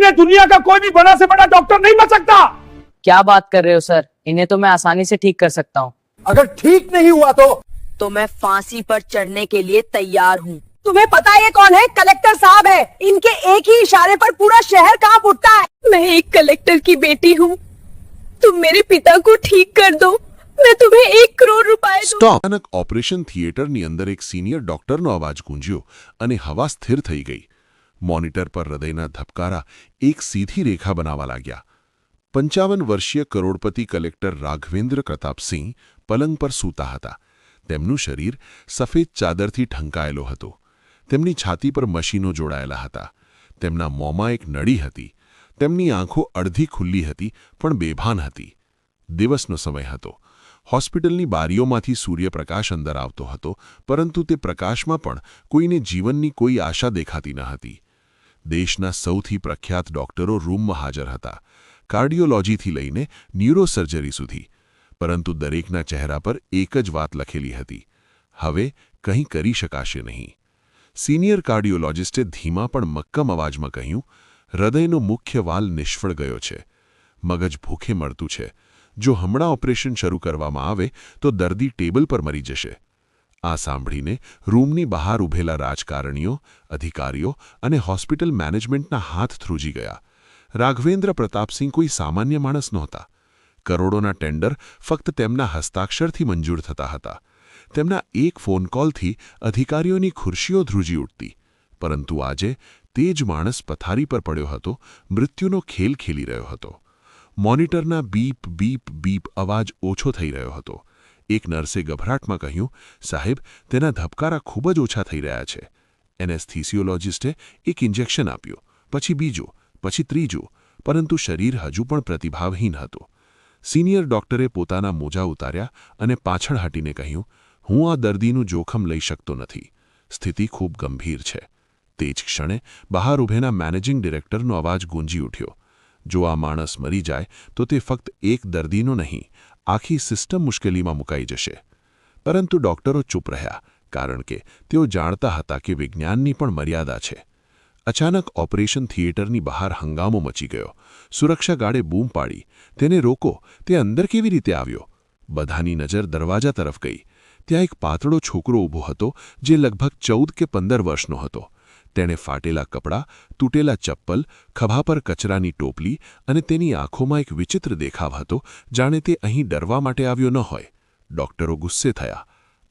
इन्हें दुनिया का कोई भी बड़ा से बड़ा डॉक्टर नहीं बन सकता क्या बात कर रहे हो सर इन्हें तो मैं आसानी से ठीक कर सकता हूँ अगर ठीक नहीं हुआ तो तो मैं फांसी पर चढ़ने के लिए तैयार हूँ तुम्हें पता है ये कौन है कलेक्टर साहब है इनके एक ही इशारे पर पूरा शहर कांप उठता है मैं एक कलेक्टर की बेटी हूँ तुम मेरे पिता को ठीक कर दो मैं तुम्हें एक करोड़ रुपए दूँ સ્ટોપ અચાનક ઓપરેશન થિયેટરની અંદર એક સિનિયર ડોક્ટરનો અવાજ ગુંજ્યો અને હવા સ્થિર થઈ ગઈ મોનિટર પર હૃદયના ધબકારા એક સીધી રેખા બનાવવા લાગ્યા. પંચાવન વર્ષીય કરોડપતિ કલેક્ટર રાઘવેન્દ્ર પ્રતાપસિંહ પલંગ પર સૂતા હતા. તેમનું શરીર સફેદ ચાદરથી ઢંકાયેલો હતો. તેમની છાતી પર મશીનો જોડાયેલા હતા. તેમના મોંમાં એક નળી હતી. તેમની આંખો અડધી ખુલ્લી હતી, પણ બેભાન હતી. દિવસનો સમય હતો. હોસ્પિટલની બારીઓમાંથી સૂર્યપ્રકાશ અંદર આવતો હતો, પરંતુ તે પ્રકાશમાં પણ કોઈને જીવનની કોઈ આશા દેખાતી ન હતી. દેશના સૌથી પ્રખ્યાત ડોક્ટરો રૂમમાં હાજર હતા. કાર્ડિયોલોજીથી લઈને ન્યુરોસર્જરી સુધી. પરંતુ દરેકના ચહેરા પર એક જ વાત લખેલી હતી. હવે કંઈ કરી શકાશે નહીં. સિનિયર કાર્ડિયોલોજિસ્ટે ધીમા પણ મક્કમ અવાજમાં કહ્યું, હૃદયનો મુખ્ય વાલ નિષ્ફળ ગયો છે. મગજ ભૂખે મળતું છે. જો હમણાં ઓપરેશન શરૂ કરવામાં આવે, તો દર્દી ટેબલ પર મરી જશે. આ સાંભળીને રૂમની બહાર ઊભેલા રાજકારણીઓ, અધિકારીઓ અને હોસ્પિટલ મેનેજમેન્ટના હાથ થ્રુજી ગયા. રાઘવેન્દ્ર પ્રતાપસિંહ કોઈ સામાન્ય માણસ નહોતા. કરોડોના ટેન્ડર ફક્ત તેમના હસ્તાક્ષરથી મંજૂર થતા હતા. તેમના એક ફોન કોલથી અધિકારીઓની ખુરશીઓ ધ્રુજી ઉઠતી. પરંતુ આજે તે જ માણસ પથારી પર પડ્યો હતો, મૃત્યુનો ખેલ ખેલી રહ્યો હતો. મોનિટરના બીપ બીપ બીપ અવાજ ઓછો થઈ રહ્યો હતો. એક નર્સે ગભરાટમાં કહ્યું, સાહેબ, તેના ધબકારા ખૂબ જ ઓછા થઈ રહ્યા છે. એનેસ્થિસિયોલોજિસ્ટે એક ઇન્જેક્શન આપ્યું, પછી બીજું, પછી ત્રીજું, પરંતુ શરીર હજુ પણ પ્રતિભાવહીન હતું. સિનિયર ડોક્ટરે પોતાના મોજા ઉતાર્યા અને પાછળ હટીને કહ્યું, હું આ દર્દીનું જોખમ લઈ શકતો નથી. સ્થિતિ ખૂબ ગંભીર છે. તે જ ક્ષણે બહાર ઊભેના મેનેજિંગ ડિરેક્ટરનો અવાજ ગુંજી ઉઠ્યો. જો આ માણસ મરી જાય, તો તે ફક્ત એક દર્દીનો નહીં આખી સિસ્ટમ મુશ્કેલીમાં મુકાઈ જશે. પરંતુ ડોક્ટરો ચૂપ રહ્યા, કારણ કે તેઓ જાણતા હતા કે વિજ્ઞાનની પણ મર્યાદા છે. અચાનક ઓપરેશન થિયેટરની બહાર હંગામો મચી ગયો. સુરક્ષા ગાર્ડે બૂમ પાડી. તેને રોકો. તે અંદર કેવી રીતે આવ્યો? બધાની નજર દરવાજા તરફ ગઈ. ત્યાં એક પાતળો છોકરો ઊભો હતો, જે લગભગ ચૌદ કે પંદર વર્ષનો હતો. તેણે ફાટેલા કપડાં, તૂટેલા ચપ્પલ, ખભા પર કચરાની ટોપલી અને તેની આંખોમાં એક વિચિત્ર દેખાવ હતો જાણે તે અહીં ડરવા માટે આવ્યો ન હોય. ડોક્ટરો ગુસ્સે થયા.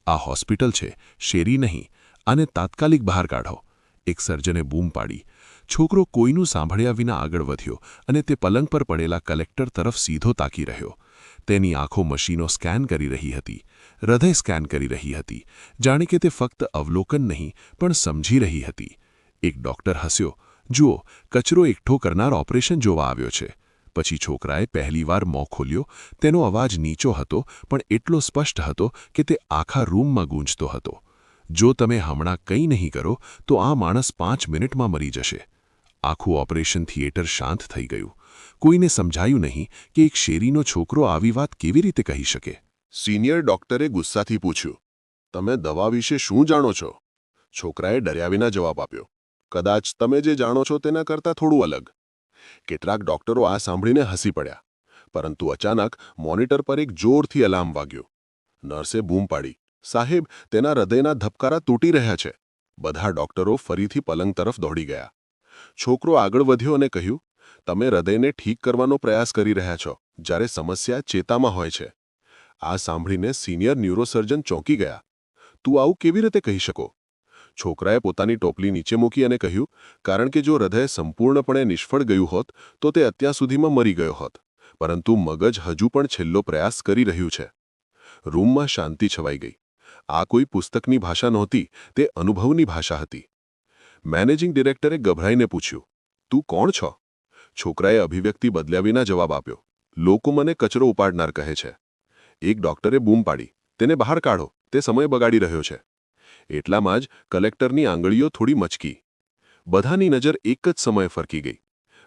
આ હોસ્પિટલ છે, શેરી નહીં, આને તાત્કાલિક બહાર કાઢો. એક સર્જને બૂમ પાડી. છોકરો કોઈનું સાંભળ્યા વિના આગળ વધ્યો અને તે પલંગ પર પડેલા કલેક્ટર તરફ સીધો તાકી રહ્યો. તેની આંખો મશીનો સ્કેન કરી રહી હતી, હૃદય સ્કેન કરી રહી હતી. જાણે કે તે ફક્ત અવલોકન નહીં, પણ સમજી રહી હતી. એક ડોક્ટર હસ્યો. જુઓ, કચરો એકઠો કરનાર ઓપરેશન જોવા આવ્યો છે. પછી છોકરાએ પહેલીવાર મોં ખોલ્યો. તેનો અવાજ નીચો હતો, પણ એટલો સ્પષ્ટ હતો કે તે આખા રૂમમાં ગૂંજતો હતો. જો તમે હમણાં કંઈ નહીં કરો, તો આ માણસ પાંચ મિનિટમાં મરી જશે. આખું ઓપરેશન થિયેટર શાંત થઈ ગયું. કોઈને સમજાયું નહીં કે એક શેરીનો છોકરો આવી વાત કેવી રીતે કહી શકે. સિનિયર ડોક્ટરે ગુસ્સાથી પૂછ્યું, તમે દવા વિશે શું જાણો છો? છોકરાએ ડર્યા વિના જવાબ આપ્યો કદાચ તમે જે જાણો છો તેના કરતાં થોડું અલગ. કેટલાક ડોક્ટરો આ સાંભળીને હસી પડ્યા, પરંતુ અચાનક મોનિટર પર એક જોરથી અલાર્મ વાગ્યો. નર્સે બૂમ પાડી, સાહેબ, તેના હૃદયના ધબકારા તૂટી રહ્યા છે. બધા ડોક્ટરો ફરીથી પલંગ તરફ દોડી ગયા. છોકરો આગળ વધ્યો અને કહ્યું, તમે હૃદયને ઠીક કરવાનો પ્રયાસ કરી રહ્યા છો, જ્યારે સમસ્યા ચેતામાં હોય છે. આ સાંભળીને સિનિયર ન્યુરોસર્જન ચોંકી ગયા. તું આવું કેવી રીતે કહી શકો? છોકરાએ પોતાની ટોપલી નીચે મૂકી અને કહ્યું, કારણ કે જો હૃદય સંપૂર્ણપણે નિષ્ફળ ગયું હોત, તો તે અત્યાર સુધીમાં મરી ગયો હોત. પરંતુ મગજ હજુ પણ છેલ્લો પ્રયાસ કરી રહ્યું છે. રૂમમાં શાંતિ છવાઈ ગઈ. આ કોઈ પુસ્તકની ભાષા નહોતી, તે અનુભવની ભાષા હતી. મેનેજિંગ ડિરેક્ટરે ગભરાઈને પૂછ્યું, તું કોણ છો? છોકરાએ અભિવ્યક્તિ બદલ્યા વિના જવાબ આપ્યો, લોકો મને કચરો ઉપાડનાર કહે છે. એક ડોક્ટરે બૂમ પાડી, તેને બહાર કાઢો, તે સમય બગાડી રહ્યો છે. એટલામાં જ કલેક્ટરની આંગળીઓ થોડી મચકી. બધાની નજર એક જ સમયે ફરકી ગઈ.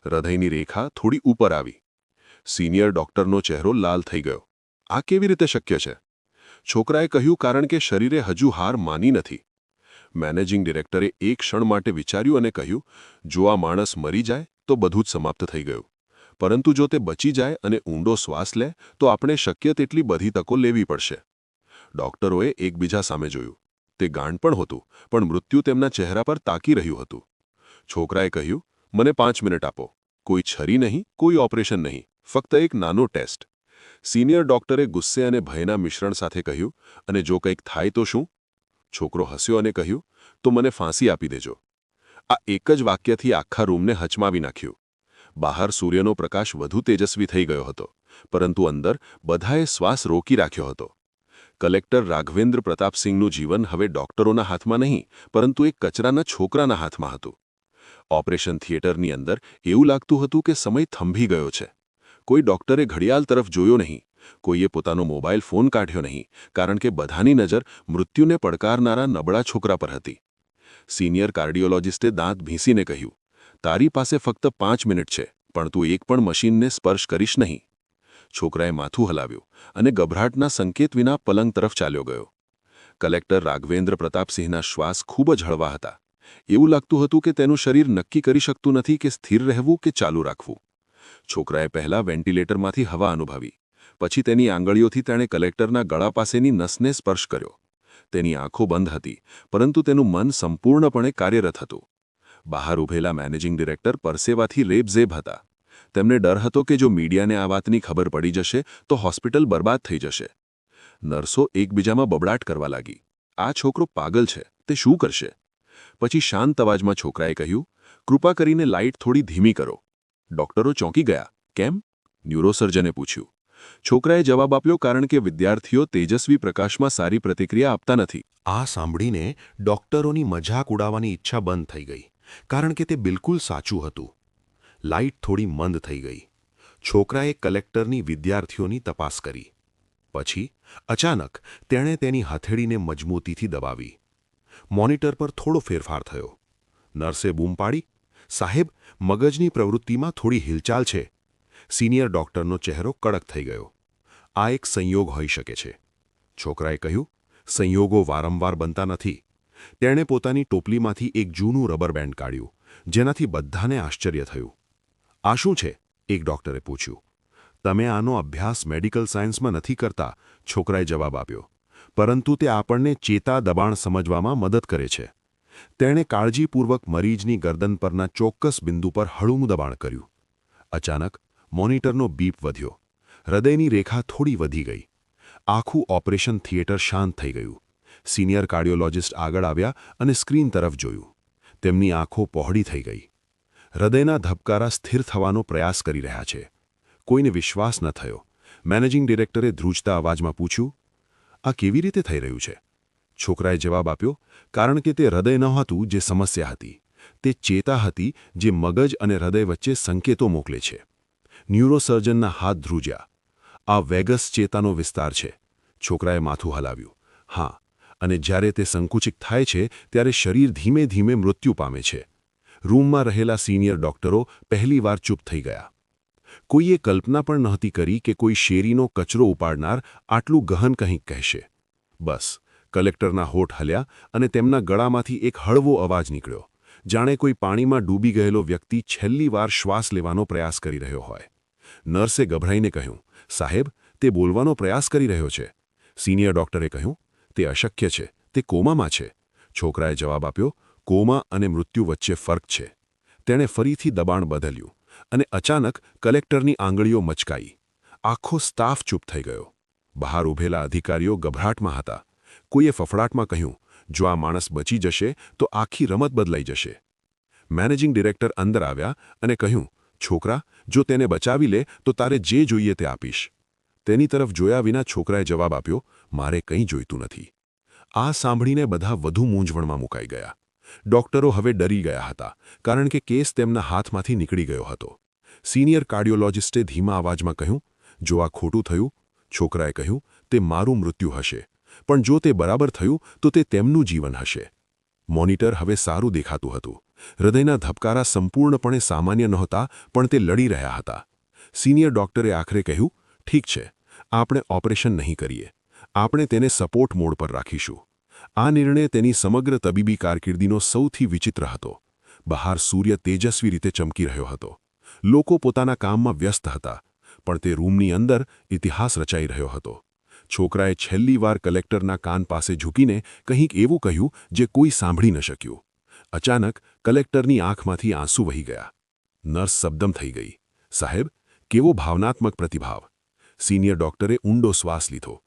હૃદયની રેખા થોડી ઉપર આવી. સિનિયર ડોક્ટરનો ચહેરો લાલ થઈ ગયો. આ કેવી રીતે શક્ય છે? છોકરાએ કહ્યું કારણ કે શરીરે હજુ હાર માની નથી. મેનેજિંગ ડિરેક્ટરે એક ક્ષણ માટે વિચાર્યું અને કહ્યું, જો આ માણસ મરી જાય, તો બધું જ સમાપ્ત થઈ ગયું. પરંતુ જો તે બચી જાય અને ઊંડો શ્વાસ લે, તો આપણે શક્ય તેટલી બધી તકો લેવી પડશે. ડોક્ટરોએ એકબીજા સામે જોયું. તે ગાંડ પણ હતું, પણ મૃત્યુ તેમના ચહેરા પર તાકી રહ્યું હતું. છોકરાએ કહ્યું, મને પાંચ મિનિટ આપો. કોઈ છરી નહીં, કોઈ ઓપરેશન નહીં, ફક્ત એક નાનો ટેસ્ટ. સિનિયર ડોક્ટરે ગુસ્સે અને ભયના મિશ્રણ સાથે કહ્યું, અને જો કંઈક થાય તો શું? છોકરો હસ્યો અને કહ્યું, તો મને ફાંસી આપી દેજો. આ એક જ વાક્યથી આખા રૂમને હચમાવી નાખ્યું. બહાર સૂર્યનો પ્રકાશ વધુ તેજસ્વી થઈ ગયો હતો, પરંતુ અંદર બધાએ શ્વાસ રોકી રાખ્યો હતો. કલેક્ટર રાઘવેન્દ્ર પ્રતાપસિંહનું જીવન હવે ડોક્ટરોના હાથમાં નહીં, પરંતુ એક કચરાના છોકરાના હાથમાં હતું. ઓપરેશન થિયેટરની અંદર એવું લાગતું હતું કે સમય થંભી ગયો છે. કોઈ ડોક્ટરે ઘડિયાળ તરફ જોયો નહીં, કોઈએ પોતાનો મોબાઈલ ફોન કાઢ્યો નહીં, કારણ કે બધાની નજર મૃત્યુને પડકારનારા નબળા છોકરા પર હતી. સિનિયર કાર્ડિયોલોજિસ્ટે દાંત ભીંસીને કહ્યું, તારી પાસે ફક્ત પાંચ મિનિટ છે, પણ તું એક પણ મશીનને સ્પર્શ કરીશ નહીં. છોકરાએ માથું હલાવ્યું અને ગભરાટના સંકેત વિના પલંગ તરફ ચાલ્યો ગયો. કલેક્ટર રાઘવેન્દ્ર પ્રતાપસિંહના શ્વાસ ખૂબ જ હળવા હતા. એવું લાગતું હતું કે તેનું શરીર નક્કી કરી શકતું નથી કે સ્થિર રહેવું કે ચાલુ રાખવું. છોકરાએ પહેલા વેન્ટિલેટરમાંથી હવા અનુભવી. પછી તેની આંગળીઓથી તેણે કલેક્ટરના ગળા પાસેની નસને સ્પર્શ કર્યો. તેની આંખો બંધ હતી, પરંતુ તેનું મન સંપૂર્ણપણે કાર્યરત હતું. બહાર ઉભેલા મેનેજિંગ ડિરેક્ટર પરસેવાથી રેબઝેબ હતા. તેમને ડર હતો કે જો મીડિયાને આ વાતની ખબર પડી જશે, તો હોસ્પિટલ બરબાદ થઈ જશે. નર્સો એકબીજામાં બબડાટ કરવા લાગી. આ છોકરો પાગલ છે, તે શું કરશે? પછી શાંત અવાજમાં છોકરાએ કહ્યું, કૃપા કરીને લાઇટ થોડી ધીમી કરો. ડોક્ટરો ચોંકી ગયા. કેમ? ન્યુરોસર્જને પૂછ્યું. છોકરાએ જવાબ આપ્યો, કારણ કે વિદ્યાર્થીઓ તેજસ્વી પ્રકાશમાં સારી પ્રતિક્રિયા આપતા નથી. આ સાંભળીને ડોક્ટરોની મજાક ઉડાવવાની ઈચ્છા બંધ થઈ ગઈ, કારણ કે તે બિલકુલ સાચું હતું. લાઇટ થોડી મંદ થઈ ગઈ. છોકરાએ કલેક્ટરની વિદ્યાર્થીઓની તપાસ કરી. પછી અચાનક તેણે તેની હથેળીને મજબૂતીથી દબાવી. મોનિટર પર થોડો ફેરફાર થયો. નર્સે બૂમ પાડી. સાહેબ, મગજની પ્રવૃત્તિમાં થોડી હિલચાલ છે. સિનિયર ડોક્ટરનો ચહેરો કડક થઈ ગયો. આ એક સંયોગ હોઈ શકે છે. છોકરાએ કહ્યું, સંયોગો વારંવાર બનતા નથી. તેણે પોતાની ટોપલીમાંથી એક જૂનું રબર બેન્ડ કાઢ્યું, જેનાથી બધાને આશ્ચર્ય થયું. આ શું છે? એક ડોક્ટરે પૂછ્યું. તમે આનો અભ્યાસ મેડિકલ સાયન્સમાં નથી કરતા, છોકરાએ જવાબ આપ્યો. પરંતુ તે આપણને ચેતા દબાણ સમજવામાં મદદ કરે છે. તેણે કાળજીપૂર્વક મરીજની ગરદન પરના ચોક્કસ બિંદુ પર હળવું દબાણ કર્યું. અચાનક મોનિટરનો બીપ વધ્યો. હૃદયની રેખા થોડી વધી ગઈ. આખું ઓપરેશન થિયેટર શાંત થઈ ગયું. સિનિયર કાર્ડિયોલોજિસ્ટ આગળ આવ્યા અને સ્ક્રીન તરફ જોયું. તેમની આંખો પહોળી થઈ ગઈ. હૃદયના ધબકારા સ્થિર થવાનો પ્રયાસ કરી રહ્યા છે. કોઈને વિશ્વાસ ન થયો. મેનેજિંગ ડિરેક્ટરે ધ્રુજતા અવાજમાં પૂછ્યું, આ કેવી રીતે થઈ રહ્યું છે? છોકરાએ જવાબ આપ્યો, કારણ કે તે હૃદય નહોતું જે સમસ્યા હતી. તે ચેતા હતી જે મગજ અને હૃદય વચ્ચે સંકેતો મોકલે છે. ન્યુરોસર્જનના હાથ ધ્રુજ્યા. આ વેગસ ચેતાનો વિસ્તાર છે. છોકરાએ માથું હલાવ્યું. હા, અને જ્યારે તે સંકુચિત થાય છે, ત્યારે શરીર ધીમે ધીમે મૃત્યુ પામે છે. રૂમમાં રહેલા સિનિયર ડોક્ટરો પહેલીવાર ચૂપ થઈ ગયા. કોઈએ કલ્પના પણ નહોતી કરી કે કોઈ શેરીનો કચરો ઉપાડનાર આટલું ગહન કંઈક કહેશે. બસ, કલેક્ટરના હોઠ હલ્યા અને તેમના ગળામાંથી એક હળવો અવાજ નીકળ્યો. જાણે કોઈ પાણીમાં ડૂબી ગયેલો વ્યક્તિ છેલ્લી વાર શ્વાસ લેવાનો પ્રયાસ કરી રહ્યો હોય. નર્સે ગભરાઈને કહ્યું, સાહેબ, તે બોલવાનો પ્રયાસ કરી રહ્યો છે. સિનિયર ડોક્ટરે કહ્યું, તે અશક્ય છે, તે કોમામાં છે. છોકરાએ જવાબ આપ્યો કોમા અને મૃત્યુ વચ્ચે ફર્ક છે. તેણે ફરીથી દબાણ બદલ્યું અને અચાનક કલેક્ટરની આંગળીઓ મચકાઈ. આખો સ્ટાફ ચૂપ થઈ ગયો. બહાર ઊભેલા અધિકારીઓ ગભરાટમાં હતા. કોઈએ ફફડાટમાં કહ્યું, જો આ માણસ બચી જશે, તો આખી રમત બદલાઈ જશે. મેનેજિંગ ડિરેક્ટર અંદર આવ્યા અને કહ્યું, છોકરા, જો તેને બચાવી લે, તો તારે જે જોઈએ તે આપીશ. તેની તરફ જોયા વિના છોકરાએ જવાબ આપ્યો, મારે કંઈ જોઈતું નથી. આ સાંભળીને બધા વધુ મૂંઝવણમાં મુકાઈ ગયા. ડોક્ટરો હવે ડરી ગયા હતા, કારણ કે કેસ તેમના હાથમાંથી નીકળી ગયો હતો. સિનિયર કાર્ડિયોલોજિસ્ટે ધીમા અવાજમાં કહ્યું, જો આ ખોટું થયું, છોકરાએ કહ્યું, તે મારું મૃત્યુ હશે. પણ જો તે બરાબર થયું, તો તે તેમનું જીવન હશે. મોનિટર હવે સારું દેખાતું હતું. હૃદયના ધબકારા સંપૂર્ણપણે સામાન્ય નહોતા, પણ તે લડી રહ્યા હતા. સિનિયર ડોક્ટરે આખરે કહ્યું, ઠીક છે, આપણે ઓપરેશન નહીં કરીએ. આપણે તેને સપોર્ટ મોડ પર રાખીશું. આ નિર્ણય તેની સમગ્ર તબીબી કારકિર્દીનો સૌથી વિચિત્ર હતો. બહાર સૂર્ય તેજસ્વી રીતે ચમકી રહ્યો હતો. લોકો પોતાના કામમાં વ્યસ્ત હતા, પણ તે રૂમની અંદર ઇતિહાસ રચાઈ રહ્યો હતો. છોકરાએ છેલ્લી વાર કલેક્ટરના કાન પાસે ઝૂકીને કંઈક એવું કહ્યું જે કોઈ સાંભળી ન શક્યું. અચાનક કલેક્ટરની આંખમાંથી આંસુ વહી ગયા. નર્સ શબ્દમ થઈ ગઈ. સાહેબ, કેવો ભાવનાત્મક પ્રતિભાવ. સિનિયર ડોક્ટરે ઊંડો શ્વાસ લીધો.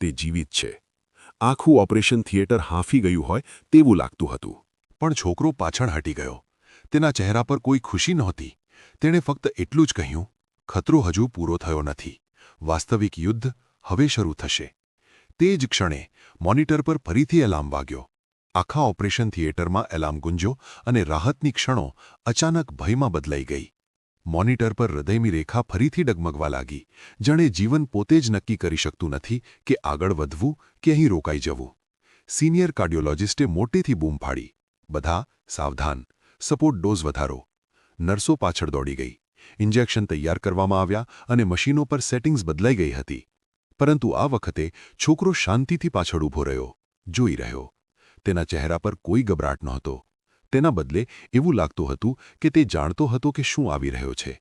તે જીવિત છે. આખું ઓપરેશન થિયેટર હાંફી ગયું હોય તેવું લાગતું હતું. પણ છોકરો પાછળ હટી ગયો. તેના ચહેરા પર કોઈ ખુશી નહોતી. તેણે ફક્ત એટલું જ કહ્યું, ખતરો હજુ પૂરો થયો નથી. વાસ્તવિક યુદ્ધ હવે શરૂ થશે. તે જ ક્ષણે મોનિટર પર ફરીથી એલાર્મ વાગ્યો. આખા ઓપરેશન થિયેટરમાં એલાર્મ ગુંજો અને રાહતની ક્ષણો અચાનક ભયમાં બદલાઈ ગઈ. મોનિટર પર હૃદયની રેખા ફરીથી ડગમગવા લાગી. જાણે જીવન પોતે જ નક્કી કરી શકતું નથી કે આગળ વધવું કે અહીં રોકાઈ જવું. સિનિયર કાર્ડિયોલોજિસ્ટે મોટેથી બૂમ ફાડી બધા, સાવધાન. સપોર્ટ ડોઝ વધારો. નર્સો પાછળ દોડી ગઈ. ઇન્જેક્શન તૈયાર કરવામાં આવ્યા અને મશીનો પર સેટિંગ્સ બદલાઈ ગઈ હતી. પરંતુ આ વખતે છોકરો શાંતિથી પાછળ ઊભો રહ્યો, જોઈ રહ્યો. તેના ચહેરા પર કોઈ ગભરાટ નહોતો. તેના બદલે એવું લાગતું હતું કે તે જાણતો હતો કે શું આવી રહ્યો છે.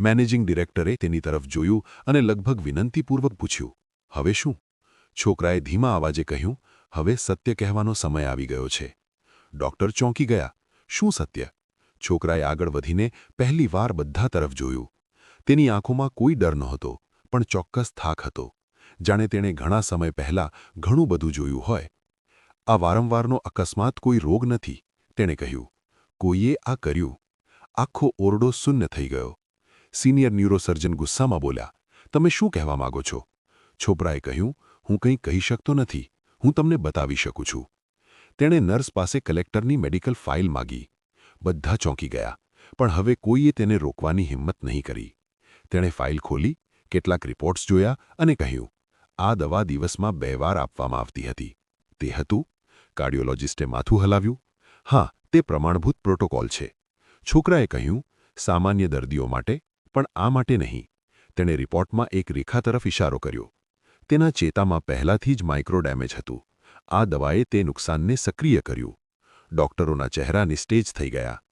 મેનેજિંગ ડિરેક્ટરે તેની તરફ જોયું અને લગભગ વિનંતીપૂર્વક પૂછ્યું, હવે શું? છોકરાએ ધીમા અવાજે કહ્યું, હવે સત્ય કહેવાનો સમય આવી ગયો છે. ડોક્ટર ચોંકી ગયા, શું સત્ય? છોકરાએ આગળ વધીને પહેલીવાર બધા તરફ જોયું. તેની આંખોમાં કોઈ ડર નહોતો, પણ ચોક્કસ થાક હતો. જાણે તેણે ઘણા સમય પહેલા ઘણું બધું જોયું હોય. આ વારંવારનો અકસ્માત કોઈ રોગ નથી. તેણે કહ્યું, કોઈએ આ કર્યું? આખો ઓરડો શૂન્ય થઈ ગયો. સિનિયર ન્યુરોસર્જન ગુસ્સામાં બોલ્યા, તમે શું કહેવા માગો છો? છોપરાએ કહ્યું, હું કંઈ કહી શકતો નથી. હું તમને બતાવી શકું છું. તેણે નર્સ પાસે કલેક્ટરની મેડિકલ ફાઇલ માગી. બધા ચોંકી ગયા, પણ હવે કોઈએ તેને રોકવાની હિંમત નહીં કરી. તેણે ફાઇલ ખોલી, કેટલાક રિપોર્ટ્સ જોયા અને કહ્યું, આ દવા દિવસમાં બે વાર આપવામાં આવતી હતી. તે હતું? કાર્ડિયોલોજિસ્ટે માથું હલાવ્યું? હા, તે પ્રમાણભૂત પ્રોટોકોલ છે. છોકરાએ કહ્યું, સામાન્ય દર્દીઓ માટે, પણ આ માટે નહીં. તેણે રિપોર્ટમાં એક રેખા તરફ ઇશારો કર્યો. તેના ચેતામાં પહેલાથી જ માઇક્રો ડેમેજ હતું. આ દવાએ તે નુકસાનને સક્રિય કર્યું. ડોક્ટરોના ચહેરા નિસ્ટેજ થઈ ગયા.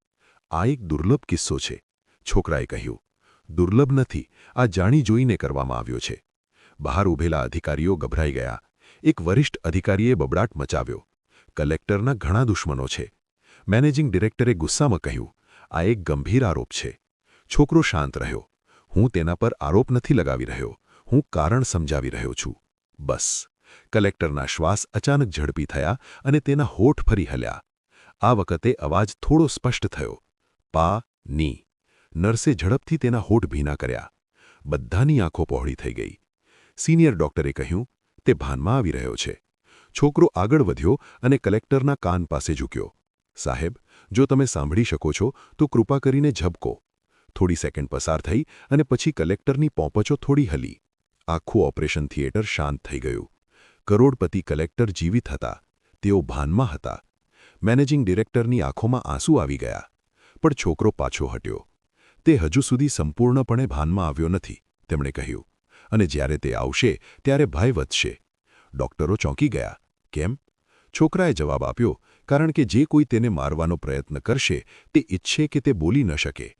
આ એક દુર્લભ કિસ્સો છે. છોકરાએ કહ્યું, દુર્લભ નથી. આ જાણી જોઈને કરવામાં આવ્યો છે. બહાર ઊભેલા અધિકારીઓ ગભરાઈ ગયા. એક વરિષ્ઠ અધિકારીએ બબડાટ મચાવ્યો. કલેક્ટરના ઘણા દુશ્મનો છે. મેનેજિંગ ડિરેક્ટરે ગુસ્સામાં કહ્યું, આ એક ગંભીર આરોપ છે. છોકરો શાંત રહ્યો. હું તેના પર આરોપ નથી લગાવી રહ્યો. હું કારણ સમજાવી રહ્યો છું. બસ. કલેક્ટરના શ્વાસ અચાનક ઝડપી થયા અને તેના હોઠ ફરી હલ્યા. આ વખતે અવાજ થોડો સ્પષ્ટ થયો. પા, ની. નર્સે ઝડપથી તેના હોઠ ભીના કર્યા. બધાની આંખો પહોળી થઈ ગઈ. સિનિયર ડોક્ટરે કહ્યું, તે ભાનમાં આવી રહ્યો છે. છોકરો આગળ વધ્યો અને કલેક્ટરના કાન પાસે ઝૂક્યો. સાહેબ, જો તમે સાંભળી શકો છો, તો કૃપા કરીને ઝબકો. થોડી સેકન્ડ પસાર થઈ અને પછી કલેક્ટરની પોપચો થોડી હલી. આખું ઓપરેશન થિયેટર શાંત થઈ ગયું. કરોડપતિ કલેક્ટર જીવિત હતા. તેઓ ભાનમાં હતા. મેનેજિંગ ડિરેક્ટરની આંખોમાં આંસુ આવી ગયા. પણ છોકરો પાછો હટ્યો. તે હજુ સુધી સંપૂર્ણપણે ભાનમાં આવ્યો નથી, તેમણે કહ્યું. અને જ્યારે તે આવશે, ત્યારે ભય વધશે. ડોક્ટરો ચોંકી ગયા. કેમ? છોકરાએ જવાબ આપ્યો કારણ કે જે કોઈ તેને મારવાનો પ્રયત્ન કરશે, તે ઈચ્છે કે તે બોલી ન શકે.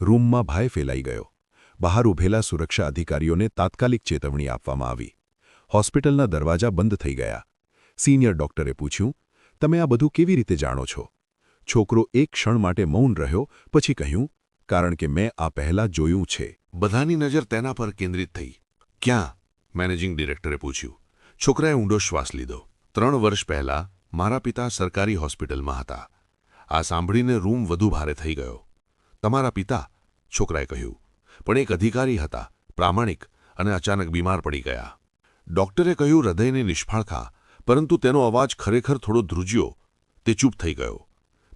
રૂમમાં ભય ફેલાઈ ગયો. બહાર ઉભેલા સુરક્ષા અધિકારીઓને તાત્કાલિક ચેતવણી આપવામાં આવી. હોસ્પિટલના દરવાજા બંધ થઈ ગયા. સિનિયર ડોક્ટરે પૂછ્યું, તમે આ બધું કેવી રીતે જાણો છો? છોકરો એક ક્ષણ માટે મૌન રહ્યો, પછી કહ્યું, કારણ કે મેં આ પહેલાં જોયું છે. બધાની નજર તેના પર કેન્દ્રિત થઈ. ક્યાં? મેનેજિંગ ડિરેક્ટરે પૂછ્યું. છોકરાએ ઊંડો શ્વાસ લીધો. ત્રણ વર્ષ પહેલા મારા પિતા સરકારી હોસ્પિટલમાં હતા. આ સાંભળીને રૂમ વધુ ભારે થઈ ગયો. તમારા પિતા, છોકરાએ કહ્યું, પણ એક અધિકારી હતા, પ્રામાણિક અને અચાનક બીમાર પડી ગયા. ડોક્ટરે કહ્યું, હૃદયની નિષ્ફળતા પરંતુ તેનો અવાજ ખરેખર થોડો ધ્રુજ્યો. તે ચૂપ થઈ ગયો.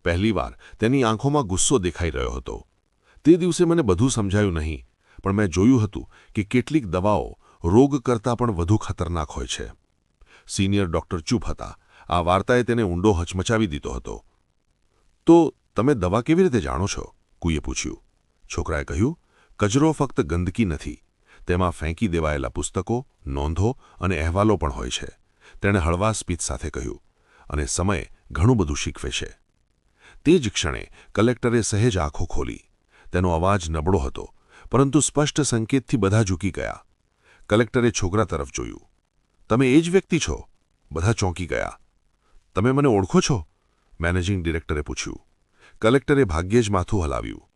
પહેલીવાર તેની આંખોમાં ગુસ્સો દેખાઈ રહ્યો હતો. તે દિવસે મને બધું સમજાયું નહીં, પણ મેં જોયું હતું કે કેટલીક દવાઓ રોગ કરતાં પણ વધુ ખતરનાક હોય છે. સિનિયર ડોક્ટર ચૂપ હતા. આ વાર્તાએ તેને ઊંડો હચમચાવી દીધો હતો. તો તમે દવા કેવી રીતે જાણો છો? કુઈએ પૂછ્યું. છોકરાએ કહ્યું, કચરો ફક્ત ગંદકી નથી. તેમાં ફેંકી દેવાયેલા પુસ્તકો, નોંધો અને અહેવાલો પણ હોય છે. તેણે હળવા સ્પીચ સાથે કહ્યું, અને સમય ઘણું બધું શીખવે છે. તે જ ક્ષણે કલેક્ટરે સહેજ આંખો ખોલી. તેનો અવાજ નબળો હતો, પરંતુ સ્પષ્ટ સંકેતથી બધા ઝૂકી ગયા. કલેક્ટરે છોકરા તરફ જોયું. તમે એ જ વ્યક્તિ છો? બધા ચોંકી ગયા. તમે મને ઓળખો છો? મેનેજિંગ ડિરેક્ટરે પૂછ્યું. કલેક્ટરે ભાગ્યે જ માથું હલાવ્યું.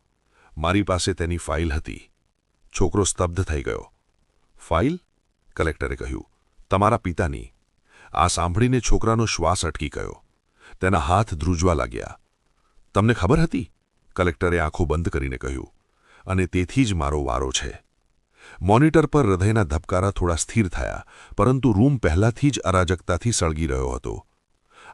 મારી પાસે તેની ફાઇલ હતી. છોકરો સ્તબ્ધ થઈ ગયો. ફાઇલ? કલેક્ટરે કહ્યું. તમારા પિતાની. આ સાંભળીને છોકરાનો શ્વાસ અટકી ગયો. તેના હાથ ધ્રુજવા લાગ્યા. તમને ખબર હતી? કલેક્ટરે આંખો બંધ કરીને કહ્યું. અને તેથી જ મારો વારો છે. મોનિટર પર હૃદયના ધબકારા થોડા સ્થિર થયા, પરંતુ રૂમ પહેલાથી જ અરાજકતાથી સળગી રહ્યો હતો.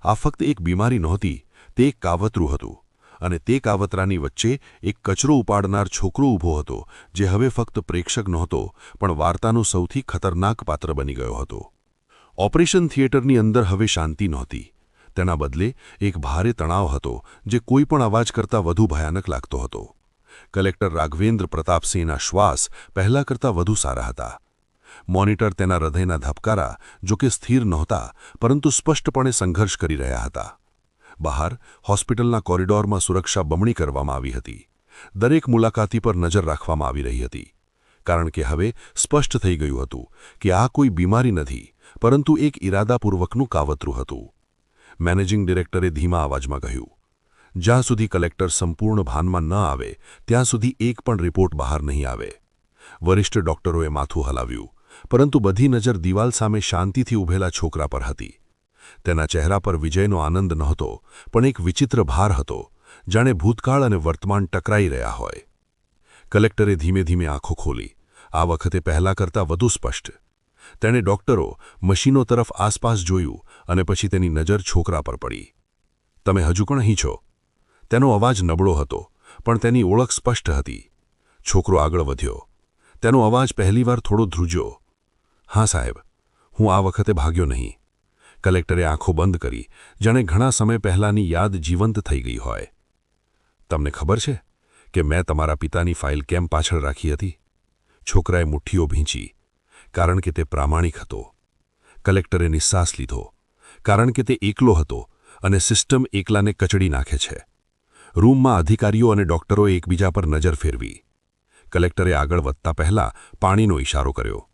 આ ફક્ત એક બીમારી નહોતી, તે એક કાવતરું હતું. અને તે કાવતરાની વચ્ચે એક કચરો ઉપાડનાર છોકરો ઊભો હતો, જે હવે ફક્ત પ્રેક્ષક નહોતો, પણ વાર્તાનો સૌથી ખતરનાક પાત્ર બની ગયો હતો. ઓપરેશન થિયેટરની અંદર હવે શાંતિ નહોતી. તેના બદલે એક ભારે તણાવ હતો, જે કોઈ પણ અવાજ કરતાં વધુ ભયાનક લાગતો હતો. કલેક્ટર રાઘવેન્દ્ર પ્રતાપસિંહના શ્વાસ પહેલા કરતાં વધુ સારા હતા. મોનિટર તેના હૃદયના ધબકારા, જો કે સ્થિર નહોતા, પરંતુ સ્પષ્ટપણે સંઘર્ષ કરી રહ્યા હતા. બહાર, હોસ્પિટલના કોરિડોરમાં સુરક્ષા બમણી કરવામાં આવી હતી. દરેક મુલાકાતી પર નજર રાખવામાં આવી રહી હતી. કારણ કે હવે સ્પષ્ટ થઈ ગયું હતું કે આ કોઈ બીમારી નથી, પરંતુ એક ઇરાદાપૂર્વકનું કાવતરું હતું. મેનેજિંગ ડિરેક્ટરે ધીમા અવાજમાં કહ્યું, જ્યાં સુધી કલેક્ટર સંપૂર્ણ ભાનમાં ન આવે, ત્યાં સુધી એક પણ રિપોર્ટ બહાર નહીં આવે. વરિષ્ઠ ડોક્ટરોએ માથું હલાવ્યું. પરંતુ બધી નજર દિવાલ સામે શાંતિથી ઊભેલા છોકરા પર હતી. તેના ચહેરા પર વિજયનો આનંદ નહોતો, પણ એક વિચિત્ર ભાર હતો, જાણે ભૂતકાળ અને વર્તમાન ટકરાઈ રહ્યા હોય. કલેક્ટરે ધીમે ધીમે આંખો ખોલી, આ વખતે પહેલા કરતાં વધુ સ્પષ્ટ. તેણે ડોક્ટરો મશીનો તરફ આસપાસ જોયું અને પછી તેની નજર છોકરા પર પડી. તમે હજુ પણ અહીં છો? તેનો અવાજ નબળો હતો, પણ તેની ઓળખ સ્પષ્ટ હતી. છોકરો આગળ વધ્યો. તેનો અવાજ પહેલીવાર થોડો ધ્રુજ્યો. હા, સાહેબ, હું આ વખતે ભાગ્યો નહીં. કલેક્ટરે આંખો બંધ કરી, જાણે ઘણા સમય પહેલાંની યાદ જીવંત થઈ ગઈ હોય. તમને ખબર છે કે મેં તમારા પિતાની ફાઇલ કેમ પાછળ રાખી હતી? છોકરાએ મુઠ્ઠીઓ ભીંચી, કારણ કે તે પ્રામાણિક હતો. કલેક્ટરે નિશ્વાસ લીધો, કારણ કે તે એકલો હતો અને સિસ્ટમ એકલાને કચડી નાખે છે. રૂમમાં અધિકારીઓ અને ડોક્ટરોએ એકબીજા પર નજર ફેરવી. કલેક્ટરે આગળ વધતા પહેલા પાણીનો ઇશારો કર્યો.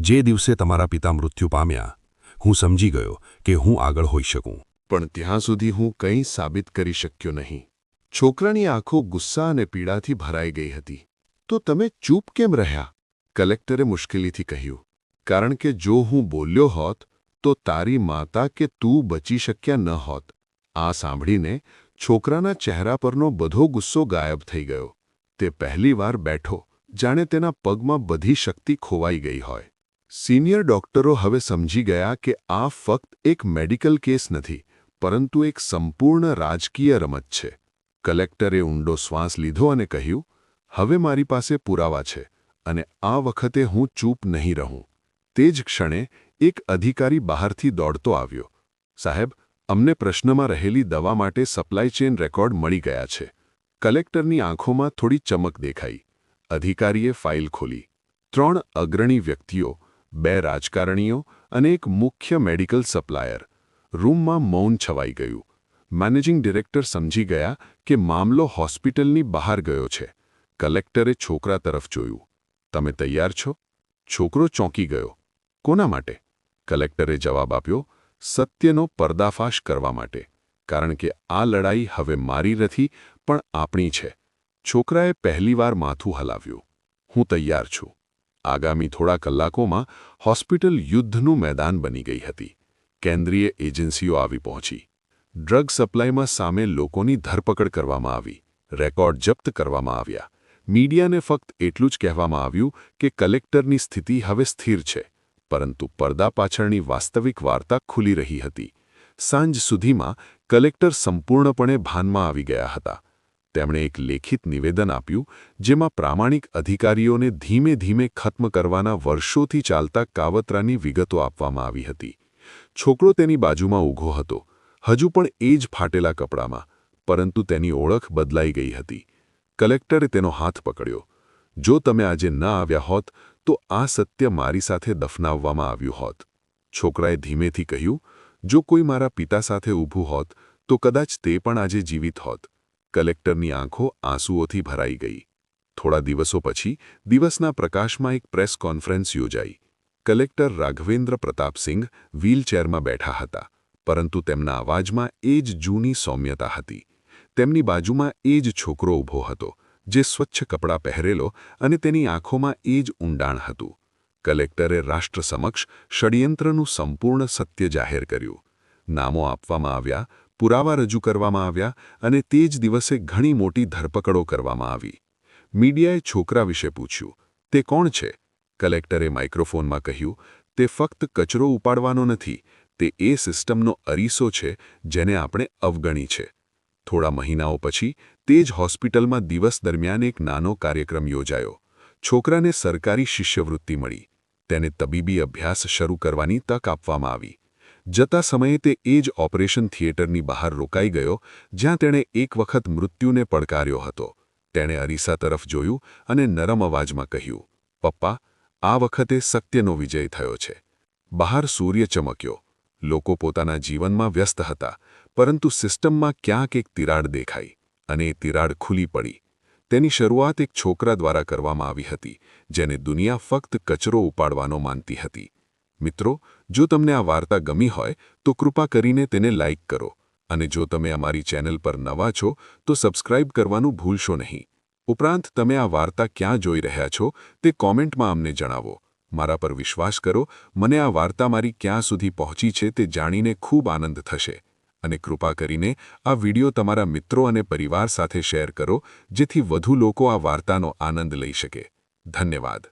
જે દિવસે તમારા પિતા મૃત્યુ પામ્યા, હું સમજી ગયો કે હું આગળ હોઈ શકું. પણ ત્યાં સુધી હું કંઈ સાબિત કરી શક્યો નહીં. છોકરાની આંખો ગુસ્સા અને પીડાથી ભરાઈ ગઈ હતી. તો તમે ચૂપ કેમ રહ્યા? કલેક્ટરે મુશ્કેલીથી કહ્યું. કારણ કે જો હું બોલ્યો હોત, તો તારી માતા કે તું બચી શક્યા ન હોત. આ સાંભળીને છોકરાના ચહેરા પરનો બધો ગુસ્સો ગાયબ થઈ ગયો. તે પહેલીવાર બેઠો, જાણે તેના પગમાં બધી શક્તિ ખોવાઈ ગઈ હોય. સિનિયર ડોક્ટરો હવે સમજી ગયા કે આ ફક્ત એક મેડિકલ કેસ નથી, પરંતુ એક સંપૂર્ણ રાજકીય રમત છે. કલેક્ટરે ઊંડો શ્વાસ લીધો અને કહ્યું, હવે મારી પાસે પુરાવા છે અને આ વખતે હું ચૂપ નહીં રહું. તે જ ક્ષણે એક અધિકારી બહારથી દોડતો આવ્યો. સાહેબ, અમને પ્રશ્નમાં રહેલી દવા માટે સપ્લાય ચેન રેકોર્ડ મળી ગયા છે. કલેક્ટરની આંખોમાં થોડી ચમક દેખાઈ. અધિકારીએ ફાઇલ ખોલી. ત્રણ અગ્રણી વ્યક્તિઓ બે રાજકારણીઓ અને એક મુખ્ય મેડિકલ સપ્લાયર. રૂમમાં મૌન છવાઈ ગયું. મેનેજિંગ ડિરેક્ટર સમજી ગયા કે મામલો હોસ્પિટલની બહાર ગયો છે. કલેક્ટરે છોકરા તરફ જોયું. તમે તૈયાર છો? છોકરો ચોંકી ગયો. કોના માટે? કલેક્ટરે જવાબ આપ્યો. સત્યનો પર્દાફાશ કરવા માટે. કારણ કે આ લડાઈ હવે મારી નથી, પણ આપણી છે. છોકરાએ પહેલીવાર માથું હલાવ્યું. હું તૈયાર છું. આગામી થોડા કલાકોમાં હોસ્પિટલ યુદ્ધનું મેદાન બની ગઈ હતી. કેન્દ્રીય એજન્સીઓ આવી પહોંચી. ડ્રગ સપ્લાયમાં સામે લોકોની ધરપકડ કરવામાં આવી. રેકોર્ડ જપ્ત કરવામાં આવ્યા. મીડિયાને ફક્ત એટલું જ કહેવામાં આવ્યું કે કલેક્ટરની સ્થિતિ હવે સ્થિર છે, પરંતુ પડદા પાછળની વાસ્તવિક વાર્તા ખુલી રહી હતી. સાંજ સુધીમાં કલેક્ટર સંપૂર્ણપણે ભાનમાં આવી ગયા હતા. તેમણે એક લેખિત નિવેદન આપ્યું, જેમાં પ્રામાણિક અધિકારીઓને ધીમે ધીમે ખત્મ કરવાના વર્ષોથી ચાલતા કાવતરાની વિગતો આપવામાં આવી હતી. છોકરો તેની બાજુમાં ઊભો હતો. હજુ પણ એ જ ફાટેલા કપડામાં, પરંતુ તેની ઓળખ બદલાઈ ગઈ હતી. કલેક્ટરે તેનો હાથ પકડ્યો. જો તમે આજે ન આવ્યા હોત, તો આ સત્ય મારી સાથે દફનાવવામાં આવ્યું હોત. છોકરાએ ધીમેથી કહ્યું, જો કોઈ મારા પિતા સાથે ઊભું હોત, તો કદાચ તે પણ આજે જીવિત હોત. કલેક્ટરની આંખો આંસુઓથી ભરાઈ ગઈ. થોડા દિવસો પછી દિવસના પ્રકાશમાં એક પ્રેસ કોન્ફરન્સ યોજાઈ. કલેક્ટર રાઘવેન્દ્ર પ્રતાપસિંહ વ્હીલચેરમાં બેઠા હતા, પરંતુ તેમના અવાજમાં એ જ જૂની સૌમ્યતા હતી. તેમની બાજુમાં એ જ છોકરો ઊભો હતો, જે સ્વચ્છ કપડાં પહેરેલો અને તેની આંખોમાં એ જ ઊંડાણ હતું. કલેક્ટરે રાષ્ટ્ર સમક્ષ ષડયંત્રનું સંપૂર્ણ સત્ય જાહેર કર્યું. નામો આપવામાં આવ્યા પુરાવા રજૂ કરવામાં આવ્યા અને તે જ દિવસે ઘણી મોટી ધરપકડો કરવામાં આવી. મીડિયાએ છોકરા વિશે પૂછ્યું, તે કોણ છે? કલેક્ટરે માઇક્રોફોનમાં કહ્યું, તે ફક્ત કચરો ઉપાડવાનો નથી, તે એ સિસ્ટમનો અરીસો છે જેને આપણે અવગણી છે. થોડા મહિનાઓ પછી તે જ હોસ્પિટલમાં દિવસ દરમિયાન એક નાનો કાર્યક્રમ યોજાયો. છોકરાને સરકારી શિષ્યવૃત્તિ મળી. તેને તબીબી અભ્યાસ શરૂ કરવાની તક આપવામાં આવી. જતા સમયે તે એ જ ઓપરેશન થિયેટરની બહાર રોકાઈ ગયો, જ્યાં તેણે એક વખત મૃત્યુને પડકાર્યો હતો. તેણે અરીસા તરફ જોયું અને નરમ અવાજમાં કહ્યું, પપ્પા, આ વખતે સત્યનો વિજય થયો છે. બહાર સૂર્ય ચમક્યો. લોકો પોતાના જીવનમાં વ્યસ્ત હતા, પરંતુ સિસ્ટમમાં ક્યાંક એક તિરાડ દેખાઈ અને એ તિરાડ ખુલી પડી. તેની શરૂઆત એક છોકરા દ્વારા કરવામાં આવી હતી, જેને દુનિયા ફક્ત કચરો ઉપાડવાનો માનતી હતી. મિત્રો, જો તમને આ વાર્તા ગમી હોય, તો કૃપા કરીને તેને લાઇક કરો અને જો તમે અમારી ચેનલ પર નવા છો, તો સબસ્ક્રાઇબ કરવાનું ભૂલશો નહીં. ઉપરાંત, તમે આ વાર્તા ક્યાં જોઈ રહ્યા છો, તે કોમેન્ટમાં અમને જણાવો. મારા પર વિશ્વાસ કરો, મને આ વાર્તા મારી ક્યાં સુધી પહોંચી છે તે જાણીને ખૂબ આનંદ થશે. અને કૃપા કરીને આ વિડિયો તમારા મિત્રો અને પરિવાર સાથે શેર કરો, જેથી વધુ લોકો આ વાર્તાનો આનંદ લઈ શકે. ધન્યવાદ.